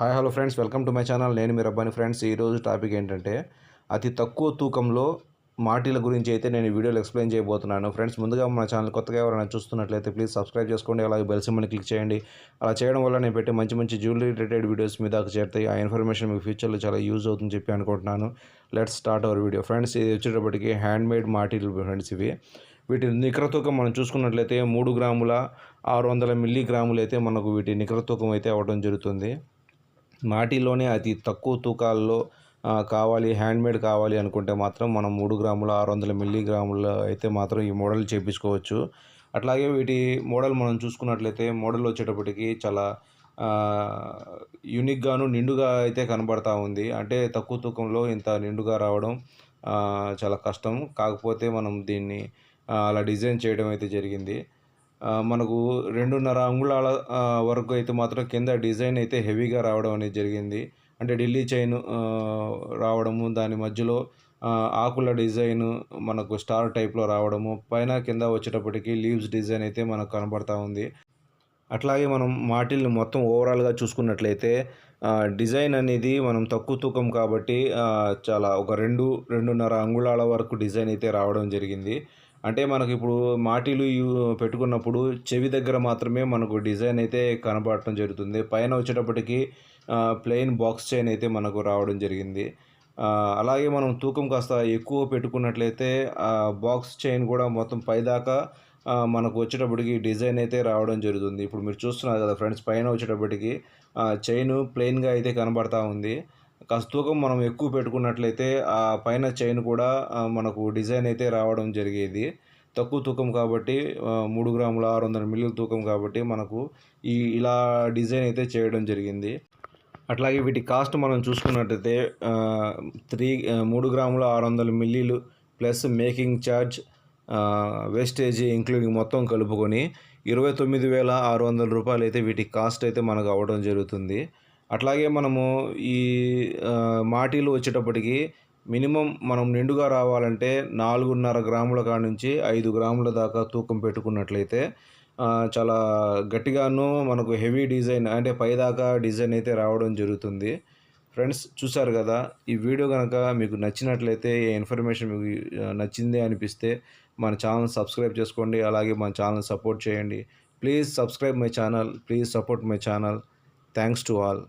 Hi hello friends. Welcome to my channel. నేను మీ Rabbani friends. ఈరోజు టాపిక్ ఏంటంటే అతి తక్కువ తూకంలో మాటీల గురించి అయితే నేను వీడియోలో ఎక్స్ప్లెయిన్ చేయబోతున్నాను. ఫ్రెండ్స్ ముందుగా మన ఛానల్ కొత్తగా ఎవరైనా చూస్తున్నట్లయితే ప్లీజ్ సబ్స్క్రైబ్ చేసుకోండి. అలాగే బెల్ సింబల్ని క్లిక్ చేయండి. అలా చేయడం వల్ల నేను పెట్టే మంచి మంచి జ్యువెలరీ రిలేటెడ్ వీడియోస్ మీ దాకా చేరుతాయి. ఆ ఇన్ఫర్మేషన్ మీకు ఫ్యూచర్లో చాలా యూజ్ అవుతుందని చెప్పి అనుకుంటున్నాను. Let's start our video. Friends ఇది వచ్చేటప్పటికి హ్యాండ్ మేడ్ మాటీలు ఫ్రెండ్స్ ఇవి. వీటి నికర తూకం మనం చూసుకున్నట్లయితే మూడు గ్రాముల ఆరు వందల మిల్లీ గ్రాములు అయితే మనకు వీటి నికర తూకం అయితే అవ్వడం జరుగుతుంది. మాటిలోనే అతి తక్కువ తూకాల్లో కావాలి హ్యాండ్మేడ్ కావాలి అనుకుంటే మాత్రం మనం మూడు గ్రాముల ఆరు వందల మిల్లీగ్రాముల అయితే మాత్రం ఈ మోడల్ చేయించుకోవచ్చు అట్లాగే వీటి మోడల్ మనం చూసుకున్నట్లయితే మోడల్ వచ్చేటప్పటికి చాలా యూనిక్గాను నిండుగా అయితే కనబడతా ఉంది. అంటే తక్కువ తూకంలో ఇంత నిండుగా రావడం చాలా కష్టం. కాకపోతే మనం దీన్ని అలా డిజైన్ చేయడం అయితే జరిగింది. మనకు రెండున్నర అంగుళాల వరకు అయితే మాత్రం కింద డిజైన్ అయితే హెవీగా రావడం అనేది జరిగింది. అంటే ఢిల్లీ చైన్ రావడము దాని మధ్యలో ఆకుల డిజైన్ మనకు స్టార్ టైప్లో రావడము పైన కింద వచ్చేటప్పటికి లీవ్స్ డిజైన్ అయితే మనకు కనబడతా ఉంది. అట్లాగే మనం మాటిల్ని మొత్తం ఓవరాల్గా చూసుకున్నట్లయితే డిజైన్ అనేది మనం తక్కువ తూకం కాబట్టి చాలా ఒక రెండు రెండున్నర అంగుళాల వరకు డిజైన్ అయితే రావడం జరిగింది. అంటే మనకి ఇప్పుడు మాటీలు పెట్టుకున్నప్పుడు చెవి దగ్గర మాత్రమే మనకు డిజైన్ అయితే కనబడటం జరుగుతుంది. పైన వచ్చేటప్పటికి ప్లెయిన్ బాక్స్ చైన్ అయితే మనకు రావడం జరిగింది. అలాగే మనం తూకం కాస్త ఎక్కువ పెట్టుకున్నట్లయితే బాక్స్ చైన్ కూడా మొత్తం పైదాకా మనకు వచ్చేటప్పటికి డిజైన్ అయితే రావడం జరుగుతుంది. ఇప్పుడు మీరు చూస్తున్నారు కదా ఫ్రెండ్స్ పైన వచ్చేటప్పటికి చైన్ ప్లెయిన్గా అయితే కనబడతా ఉంది. కాస్త తూకం మనం ఎక్కువ పెట్టుకున్నట్లయితే ఆ పైన చైన్ కూడా మనకు డిజైన్ అయితే రావడం జరిగేది. తక్కువ తూకం కాబట్టి మూడు గ్రాముల ఆరు వందల మిల్లీల తూకం కాబట్టి మనకు ఈ ఇలా డిజైన్ అయితే చేయడం జరిగింది. అట్లాగే వీటి కాస్ట్ మనం చూసుకున్నట్టయితే త్రీ మూడు గ్రాముల ఆరు వందల మిల్లీలు plus making charge wastage including మొత్తం కలుపుకొని ఇరవై తొమ్మిది వేల ఆరు వందల రూపాయలు అయితే వీటి కాస్ట్ అయితే మనకు అవ్వడం జరుగుతుంది. అట్లాగే మనము ఈ మాటీలు వచ్చేటప్పటికి మినిమం మనం నిండుగా రావాలంటే నాలుగున్నర గ్రాముల కాడ నుంచి ఐదు గ్రాముల దాకా తూకం పెట్టుకున్నట్లయితే చాలా గట్టిగాను మనకు హెవీ డిజైన్ అంటే పైదాకా డిజైన్ అయితే రావడం జరుగుతుంది. ఫ్రెండ్స్ చూసారు కదా ఈ వీడియో కనుక మీకు నచ్చినట్లయితే ఈ ఇన్ఫర్మేషన్ మీకు నచ్చిందే నచ్చింది అనిపిస్తే మన ఛానల్ సబ్స్క్రైబ్ చేసుకోండి అలాగే మన ఛానల్ సపోర్ట్ చేయండి. Please subscribe my channel please support my channel. Thanks to all.